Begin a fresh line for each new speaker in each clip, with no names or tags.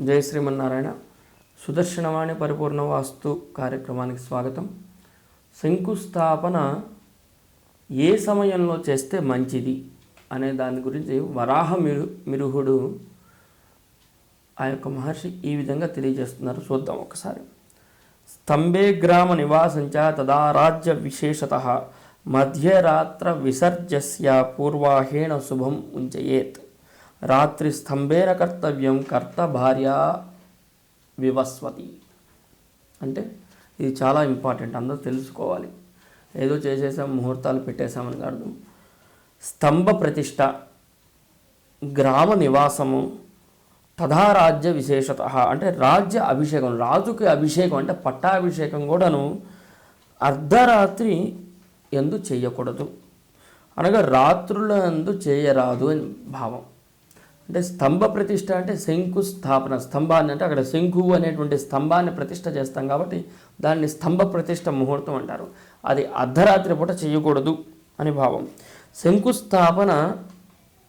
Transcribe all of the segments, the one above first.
జై శ్రీమన్నారాయణ. సుదర్శనవాణి పరిపూర్ణ వాస్తు కార్యక్రమానికి స్వాగతం. శంకుస్థాపన ఏ సమయంలో చేస్తే మంచిది అనే దాని గురించి వరాహ మిరు మిరుహుడు ఆ యొక్క మహర్షి ఈ విధంగా తెలియజేస్తున్నారు. చూద్దాం ఒకసారి. స్తంభే గ్రామ నివాసంచ తదా రాజ్య విశేషత. మధ్యరాత్ర విసర్జస్య పూర్వాహేణ శుభం ఉంచయేత్ రాత్రి స్తంభేన కర్తవ్యం కర్త భార్య వివస్వతి. అంటే ఇది చాలా ఇంపార్టెంట్ అందరూ తెలుసుకోవాలి. ఏదో చేసేసాం ముహూర్తాలు పెట్టేశామని కాదు. స్తంభ ప్రతిష్ట గ్రామ నివాసము తథా రాజ్య విశేషత అంటే రాజ్య అభిషేకం రాజుకి అభిషేకం అంటే పట్టాభిషేకం కూడాను అర్ధరాత్రి ఎందు చేయకూడదు. అనగా రాత్రుల ఎందు చేయరాదు అని భావం. అంటే స్తంభ ప్రతిష్ట అంటే శంకుస్థాపన స్తంభాన్ని అంటే అక్కడ శంకు అనేటువంటి స్తంభాన్ని ప్రతిష్ట చేస్తాం కాబట్టి దాన్ని స్తంభ ప్రతిష్ట ముహూర్తం అంటారు. అది అర్ధరాత్రి పూట చేయకూడదు అని భావం. శంకుస్థాపన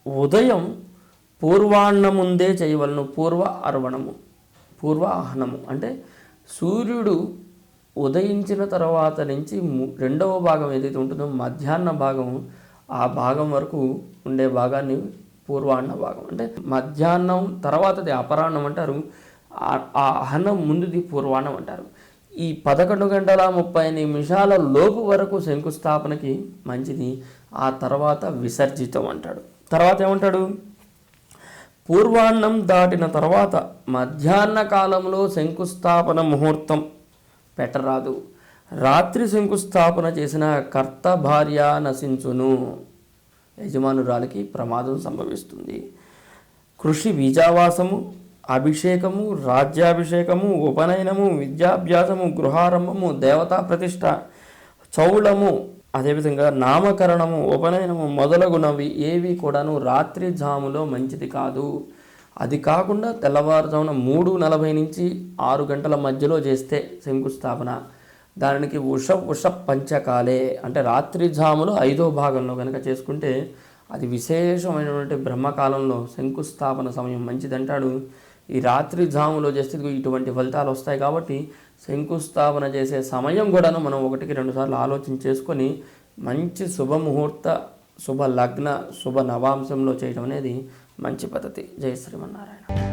ఉదయం పూర్వాన్న ముందే చేయవలను పూర్వ అర్వణము పూర్వాహ్నము అంటే సూర్యుడు ఉదయించిన తర్వాత నుంచి రెండవ భాగం ఏదైతే ఉంటుందో మధ్యాహ్న భాగం ఆ భాగం వరకు ఉండే భాగాన్ని పూర్వాహ్న భాగం. అంటే మధ్యాహ్నం తర్వాతది అపరాహ్నం అంటారు. ఆ- ఆ అహనం ముందుది పూర్వాహ్నం అంటారు. ఈ పదకొండు గంటల ముప్పై నిమిషాల లోపు వరకు శంకుస్థాపనకి మంచిది. ఆ తర్వాత విసర్జితం అంటాడు. తర్వాత ఏమంటాడు? పూర్వాన్నం దాటిన తర్వాత మధ్యాహ్న కాలంలో శంకుస్థాపన ముహూర్తం పెట్టరాదు. రాత్రి శంకుస్థాపన చేసిన కర్త భార్య నశించును. యజమానురాలికి ప్రమాదం సంభవిస్తుంది. కృషి బీజావాసము అభిషేకము రాజ్యాభిషేకము ఉపనయనము విద్యాభ్యాసము గృహారంభము దేవతా ప్రతిష్ట చౌళము అదేవిధంగా నామకరణము ఉపనయనము మొదలగునవి ఏవి కూడాను రాత్రి జాములో మంచిది కాదు. అది కాకుండా తెల్లవారుజామున మూడు నలభై నుంచి ఆరు గంటల మధ్యలో చేస్తే శంకుస్థాపన. దానికి ఉష ఉష పంచకాలే. అంటే రాత్రి జాములో ఐదో భాగంలో కనుక చేసుకుంటే అది విశేషమైనటువంటి బ్రహ్మకాలంలో శంకుస్థాపన సమయం మంచిదంటాడు. ఈ రాత్రి జాములో చేస్తే ఇటువంటి ఫలితాలు వస్తాయి కాబట్టి శంకుస్థాపన చేసే సమయం కూడాను మనం ఒకటికి రెండు సార్లు ఆలోచన చేసుకొని మంచి శుభముహూర్త శుభ లగ్న శుభ నవాంశంలో చేయడం అనేది మంచి పద్ధతి. జయ శ్రీమన్నారాయణ.